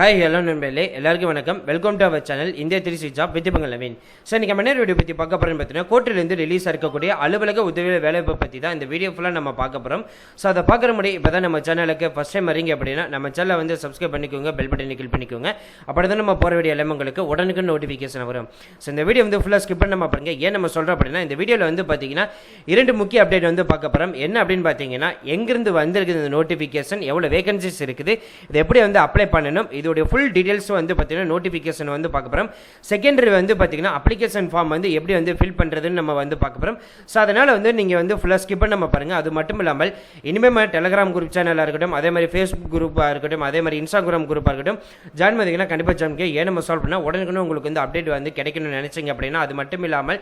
Hi hello நண்பர்களே. எல்லாருக்கும் வணக்கம். Welcome to our channel India திரு சி ஜாப் வித்திபங்கள் நவீன் சார் நீங்கள் மன்னர் வீடியோ பற்றி பார்க்க போகிறோம்னு பார்த்தீங்கன்னா கோர்ட்டிலேருந்து ரிலீஸ் இருக்கக்கூடிய அலுவலக உதவி வேலைவாய்ப்பை பற்றி தான் இந்த வீடியோ ஃபுல்லாக நம்ம பார்க்க போகிறோம் ஸோ அதை பார்க்குற முடி இப்போ தான் நம்ம சேனலுக்கு ஃபஸ்ட் டைம் வரீங்க அப்படின்னா நம்ம சேனலை வந்து சப்ஸ்கிரைப் பண்ணிக்கோங்க பெல் பட்டனை கிளிக் பண்ணிக்கோங்க. அப்படி தான் நம்ம போகிற வீடியோ எல்லாமே உங்களுக்கு உடனுக்கு நோட்டிஃபிகேஷன் வரும். ஸோ இந்த வீடியோ வந்து ஃபுல்லாக ஸ்கிப் பண்ண பாருங்க. ஏன் நம்ம சொல்கிறோம் அப்படின்னா இந்த வீடியோவில் வந்து பார்த்தீங்கன்னா இரண்டு முக்கிய அப்டேட் வந்து பார்க்க போகிறோம் என்ன அப்படின்னு பார்த்தீங்கன்னா எங்கிருந்து வந்திருக்குது இந்த நோட்டிஃபிகேஷன் எவ்வளோ வேகன்சிஸ் இருக்குது? இது எப்படி வந்து அப்ளை பண்ணணும்? இதோடைய ஃபுல் டீட்டெயில்ஸும் வந்து பார்த்தீங்கன்னா நோட்டிஃபிகேஷன் வந்து பார்க்க போகிறோம் செகண்டரி வந்து பார்த்தீங்கன்னா அப்ளிகேஷன் ஃபார்ம் வந்து எப்படி வந்து ஃபில் பண்ணுறதுன்னு நம்ம வந்து பார்க்க போகிறோம் ஸோ அதனால் வந்து நீங்கள் வந்து ஃபுல்லாக ஸ்கிப் பண்ண பாருங்கள் அது மட்டும் இல்லாமல் இனிமேல் டெலகிராம் குரூப் சேனலாக இருக்கட்டும் அதே மாதிரி ஃபேஸ்புக் குரூப்பாக இருக்கட்டும் அதே மாதிரி இன்ஸ்டாகிராம் குரூப்பாக இருக்கட்டும் ஜாயின் பண்ணிங்கன்னா கண்டிப்பாக ஜாயின் ஏன் நம்ம சால்வ் பண்ணால் உடனுக்குன்னு உங்களுக்கு வந்து அப்டேட் வந்து கிடைக்கணும்னு நினச்சிங்க அப்படின்னா அது மட்டும் இல்லாமல்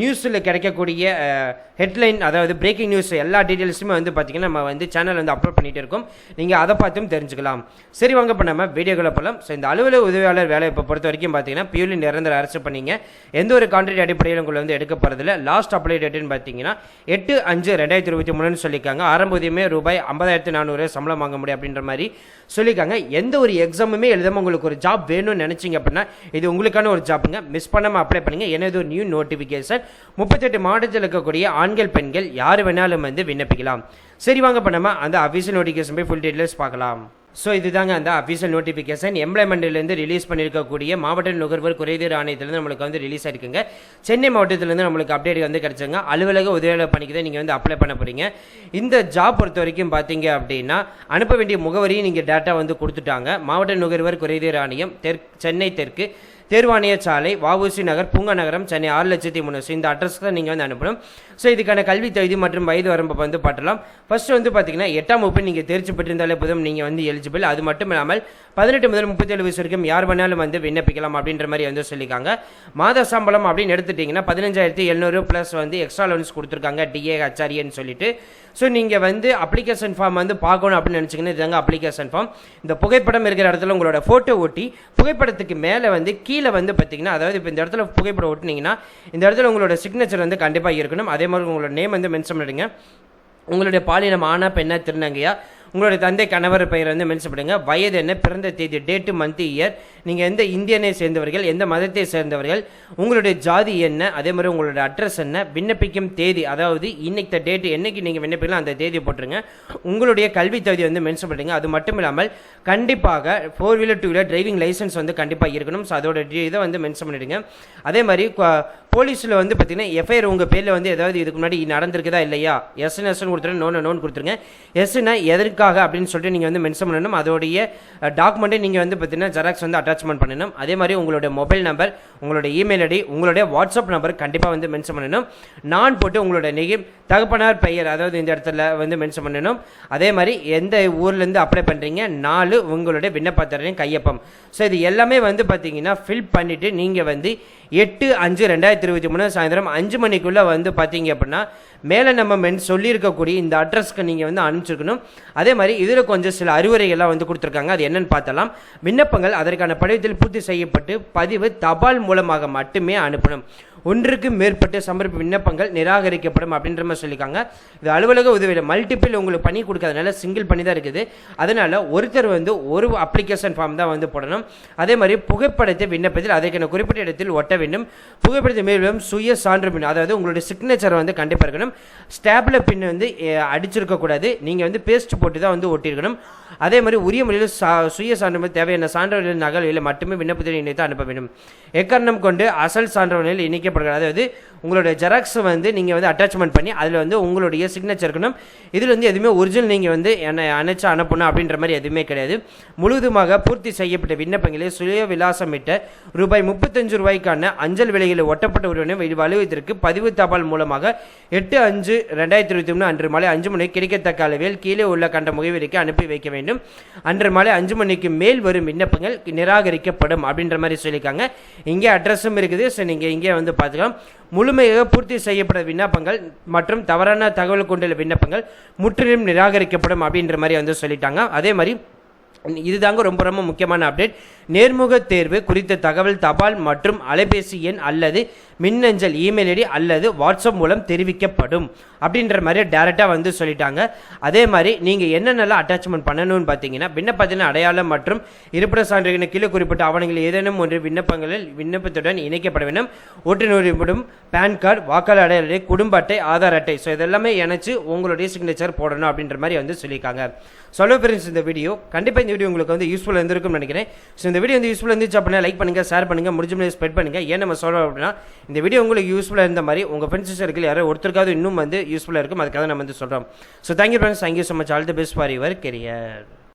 நியூஸில் கிடைக்கக்கூடிய ஹெட்லைன் அதாவது பிரேக்கிங் நியூஸ் எல்லா டீட்டெயில்ஸுமே வந்து பார்த்தீங்கன்னா நம்ம வந்து சேனல் வந்து அப்லோட் பண்ணிகிட்டு இருக்கோம். நீங்கள் அதை பார்த்தும் தெரிஞ்சுக்கலாம். சரி வாங்க இப்போ நம்ம வீடியோக்களை போகலாம் ஸோ இந்த அலுவலக உதவியாளர் வேலை இப்போ பொறுத்த வரைக்கும் பார்த்தீங்கன்னா பியூலி நிரந்தர அரசு பண்ணீங்க எந்த ஒரு கான்ட்ராக்ட் அடிப்படையில் உங்களை வந்து எடுக்க போகிறதில்ல லாஸ்ட் அப்ளை டேட்டுன்னு பார்த்தீங்கன்னா எட்டு அஞ்சு ரெண்டாயிரத்தி இருபத்தி மூணுன்னு சொல்லியிருக்காங்க. ஆரம்ப ஊதியமே ரூபாய் ஐம்பதாயிரத்தி நானூறு சம்பளம் வாங்க முடியும் அப்படின்ற மாதிரி சொல்லியிருக்காங்க. எந்த ஒரு எக்ஸாமுமே எழுதாமல் உங்களுக்கு ஒரு ஜாப் வேணும்னு நினச்சிங்க அப்படின்னா இது உங்களுக்கான ஒரு ஜாப்புங்க மிஸ் பண்ணாமல் அப்ளை பண்ணுங்க. ஏன்னா இது ஒரு நியூ நோட்டிஃபிகேஷன் முப்பத்தெட்டு மாவட்டத்தில் இருக்கக்கூடிய ஆண்கள் பெண்கள் யார் வேணாலும் வந்து விண்ணப்பிக்கலாம். சரி வாங்க இப்போ நம்ம அந்த அஃபீஷியல் நோட்டிஃபிகேஷன் போய் ஃபுல் டீட்டெயில்ஸ் பார்க்கலாம். ஸோ இதுதாங்க அந்த அஃபீஷியல் நோட்டிஃபிகேஷன் எம்ப்ளாய்மெண்ட்லேருந்து ரிலீஸ் பண்ணியிருக்கக்கூடிய மாவட்ட நுகர்வோர் குறைதீர் ஆணையத்திலேருந்து நம்மளுக்கு வந்து ரிலீஸ் ஆயிருக்குங்க. சென்னை மாவட்டத்திலேருந்து நம்மளுக்கு அப்டேட் வந்து கிடச்சிங்க. அலுவலக உதவியாளர் பணிக்கு தான் நீங்கள் வந்து அப்ளை பண்ண போகிறீங்க இந்த ஜாப் பொறுத்த வரைக்கும் பார்த்தீங்க அப்படின்னா அனுப்ப வேண்டிய முகவரியும் நீங்கள் டேட்டா வந்து கொடுத்துட்டாங்க. மாவட்ட நுகர்வோர் குறைதீர் ஆணையம் தெற்கு சென்னை தெற்கு. தேர்வாணைய சாலை வஉசி நகர் பூங்கா நகரம் சென்னை ஆறு லட்சத்தி மூணு இந்த அட்ரஸ்க்கு தான் நீங்கள் வந்து அனுப்பணும். ஸோ இதுக்கான கல்வி தகுதி மற்றும் வயது வரம்பு வந்து பார்த்தலாம் ஃபர்ஸ்ட் வந்து பார்த்தீங்கன்னா எட்டாம் வகுப்பு நீங்கள் தேர்ச்சி பெற்றிருந்தாலே போதும் நீங்கள் வந்து எலிஜிபிள் அது மட்டும் இல்லாமல் பதினெட்டு முதல் முப்பத்தேழு வயசு வரைக்கும் யார் வேணாலும் வந்து விண்ணப்பிக்கலாம் அப்படின்ற மாதிரி வந்து சொல்லியிருக்காங்க. மாத சம்பளம் அப்படின்னு எடுத்துட்டிங்கன்னா பதினஞ்சாயிரத்தி எழுநூறு ப்ளஸ் வந்து எக்ஸ்ட்ரா லோன்ஸ் கொடுத்துருக்காங்க டிஏ ஹச்ஆர்ஏன்னு சொல்லிட்டு. ஸோ நீங்கள் வந்து அப்ளிகேஷன் ஃபார்ம் வந்து பார்க்கணும் அப்படின்னு நினச்சிங்கன்னா இதுதாங்க அப்ளிகேஷன் ஃபார்ம் இந்த புகைப்படம் இருக்கிற இடத்துல உங்களோட ஃபோட்டோ ஒட்டி புகைப்படத்துக்கு மேலே வந்து கீழே வந்து பார்த்தீங்கன்னா அதாவது இப்போ இந்த இடத்துல புகைப்படம் ஒட்டினீங்கன்னா இந்த இடத்துல உங்களோட சிக்னேச்சர் வந்து கண்டிப்பாக இருக்கணும். அதே மாதிரி உங்களோட நேம் வந்து மென்ஷன் பண்ணிடுங்க. உங்களுடைய பாலினம் ஆனா பெண்ணா திருநங்கையா? உங்களுடைய தந்தை கணவர் பெயர் வந்து மென்ஷன் பண்ணுங்கள் வயது என்ன? பிறந்த தேதி டேட்டு மந்த் இயர் நீங்கள் எந்த இந்தியனை சேர்ந்தவர்கள் எந்த மதத்தை சேர்ந்தவர்கள் உங்களுடைய ஜாதி என்ன அதே மாதிரி உங்களுடைய அட்ரஸ் என்ன விண்ணப்பிக்கும் தேதி அதாவது இன்னைக்கு டேட்டு என்னைக்கு நீங்கள் விண்ணப்பிக்கலாம் அந்த தேதியை போட்டுருங்க. உங்களுடைய கல்வி தகுதி வந்து மென்ஷன் பண்ணுங்கள் அது மட்டும் இல்லாமல் கண்டிப்பாக four wheeler two wheeler driving license வந்து கண்டிப்பாக இருக்கணும். ஸோ அதோட இதை வந்து மென்ஷன் பண்ணிடுங்க. அதே மாதிரி போலீஸில் வந்து பார்த்தீங்கன்னா எஃப்ஐஆர் உங்கள் பேரில் வந்து ஏதாவது இதுக்கு முன்னாடி நடந்திருக்குதா இல்லையா? எஸ்என் எஸ்ன்னு கொடுத்துருங்க நோன் நோன் கொடுத்துருங்க. எஸ்னா எதற்காக அப்படின்னு சொல்லிட்டு நீங்கள் வந்து மென்ஷன் பண்ணணும். அதோடைய டாக்குமெண்ட்டை நீங்கள் வந்து பார்த்தீங்கன்னா ஜெராக்ஸ் வந்து அட்டாச்மெண்ட் பண்ணணும். அதே மாதிரி உங்களுடைய மொபைல் நம்பர் உங்களுடைய இமெயில் ஐடி உங்களுடைய வாட்ஸ்அப் நம்பர் கண்டிப்பாக வந்து மென்ஷன் பண்ணணும். நான் போட்டு உங்களுடைய நெகிம் தகப்பனார் பெயர் அதாவது இந்த இடத்துல வந்து மென்ஷன் பண்ணணும். அதே மாதிரி எந்த ஊர்லேருந்து அப்ளை பண்ணுறீங்க நாலு உங்களுடைய விண்ணப்பத்திரையும் கையொப்பம். ஸோ இது எல்லாமே வந்து பார்த்தீங்கன்னா ஃபில் பண்ணிவிட்டு நீங்கள் வந்து எட்டு அஞ்சு ரெண்டாயிரத்தி இருபத்தி மூணு சாயந்தரம் அஞ்சு மணிக்குள்ளே வந்து பார்த்தீங்க அப்படின்னா மேலே நம்ம மென் சொல்லியிருக்கக்கூடிய இந்த அட்ரஸ்க்கு நீங்கள் வந்து அனுப்பிச்சிருக்கணும். அதே மாதிரி இதில் கொஞ்சம் சில அறிவுரைகள்லாம் வந்து கொடுத்துருக்காங்க. அது என்னென்னு பார்த்தலாம் விண்ணப்பங்கள் அதற்கான படிவத்தில் பூர்த்தி செய்யப்பட்டு பதிவு தபால் மூலமாக மட்டுமே அனுப்பணும். ஒன்றுக்கு மேற்பட்ட சமர்ப்பி விண்ணப்பங்கள் நிராகரிக்கப்படும் அப்படின்ற மாதிரி சொல்லியிருக்காங்க. இது அலுவலக உதவியில் மல்டிபிள் உங்களுக்கு பண்ணி கொடுக்காதனால சிங்கிள் பண்ணி தான் இருக்குது. அதனால் ஒருத்தர் வந்து ஒரு அப்ளிகேஷன் ஃபார்ம் தான் வந்து போடணும். அதே மாதிரி புகைப்படத்தை விண்ணப்பத்தில் அதற்கான குறிப்பிட்ட இடத்தில் ஒட்ட வேண்டும். புகைப்படத்தை மேலும் சுய சான்று பின் அதாவது உங்களுடைய சிக்னேச்சரை வந்து கண்டிப்பாக இருக்கணும் ஸ்டாப்ல பின் வந்து அடிச்சிருக்கக்கூடாது நீங்கள் வந்து பேஸ்ட் போட்டு தான் வந்து ஒட்டியிருக்கணும். அதே மாதிரி உரிய முறையில் சா சுய சான்று தேவையான சான்றிதழ் நகல் மட்டுமே விண்ணப்பத்தில் இணைத்து அனுப்ப வேண்டும். எக்காரணம் கொண்டு அசல் சான்றிதழில் இணைக்கப்படுகிறது அதாவது உங்களுடைய ஜெராக்ஸ் வந்து நீங்கள் வந்து அட்டாச்மெண்ட் பண்ணி அதில் வந்து உங்களுடைய சிக்னேச்சர் இருக்கணும். இதில் வந்து எதுவுமே ஒரிஜினல் நீங்கள் வந்து என்னை அணைச்சு அனுப்பணும் அப்படின்ற மாதிரி எதுவுமே கிடையாது. முழுவதுமாக பூர்த்தி செய்யப்பட்ட விண்ணப்பங்களை சுய விலாசமிட்ட ரூபாய் முப்பத்தஞ்சு ரூபாய்க்கான அஞ்சல் விலைகளில் ஒட்டப்பட்ட உடனே வலுவதற்கு பதிவு தபால் மூலமாக எட்டு அஞ்சு ரெண்டாயிரத்தி இருபத்தி மூணு அன்று மாலை அஞ்சு மணிக்கு கிடைக்கத்தக்க அளவில் கீழே உள்ள கண்ட முகவரிக்கு அனுப்பி வைக்க வேண்டும். அன்று மாலை அஞ்சு மணிக்கு மேல் வரும் விண்ணப்பங்கள் நிராகரிக்கப்படும் அப்படின்ற மாதிரி சொல்லியிருக்காங்க. இங்கே அட்ரஸும் இருக்குது. ஸோ நீங்கள் இங்கே வந்து பார்த்துக்கலாம் முழுமையாக பூர்த்தி செய்யப்பட்ட விண்ணப்பங்கள் மற்றும் தவறான தகவல் கொண்டுள்ள விண்ணப்பங்கள் முற்றிலும் நிராகரிக்கப்படும் அப்படின்ற மாதிரி வந்து சொல்லிட்டாங்க. அதே மாதிரி இதுதாங்க ரொம்ப ரொம்ப முக்கியமான அப்டேட் நேர்முக தேர்வு குறித்த தகவல் தபால் மற்றும் அலைபேசி எண் அல்லது மின்னஞ்சல் இமெயில் ஐடி அல்லது வாட்ஸ்அப் மூலம் தெரிவிக்கப்படும். அப்படின்ற மாதிரி டேரெக்டாக வந்து சொல்லிட்டாங்க. அதே மாதிரி நீங்கள் என்னென்னலாம் அட்டாச்மெண்ட் பண்ணணும்னு பார்த்தீங்கன்னா விண்ணப்பத்தின் அடையாளம் மற்றும் இருப்பிட சான்றிதழின் கீழே குறிப்பிட்ட ஆவணங்கள் ஏதேனும் ஒன்று விண்ணப்பங்களில் விண்ணப்பத்துடன் இணைக்கப்பட வேண்டும். ஓட்டுநர் உரிமம் பேன் கார்டு வாக்காளர் அடையாள அட்டை குடும்ப அட்டை ஆதார் அட்டை. ஸோ இதெல்லாமே இணைச்சு உங்களுடைய சிக்னேச்சர் போடணும் அப்படின்ற மாதிரி வந்து சொல்லியிருக்காங்க. சொல்ல ஃப்ரெண்ட்ஸ் இந்த வீடியோ கண்டிப்பாக இந்த வீடியோ உங்களுக்கு வந்து யூஸ்ஃபுல் இருந்திருக்கும்னு நினைக்கிறேன். ஸோ இந்த வீடியோ வந்து யூஸ்ஃபுல் இருந்துச்சு அப்படின்னா லைக் பண்ணுங்கள் ஷேர் பண்ணுங்கள் முடிஞ்ச முடியும் ஸ்ப்ரெட் பண்ணுங்கள் ஏன் நம்ம சொல்கிறோம் அப்படின்னா இந்த வீடியோ உங்களுக்கு யூஸ்ஃபுல்லாக இருந்த மாதிரி உங்கள் ஃப்ரெண்ட்ஸ் சர்க்கிள் யாரோ ஒருத்தருக்காவது இன்னும் வந்து யூஸ்ஃபுல்லாக இருக்கும். அதுக்காக நம்ம வந்து சொல்கிறோம் so thank you friends thank you so much all the best for your career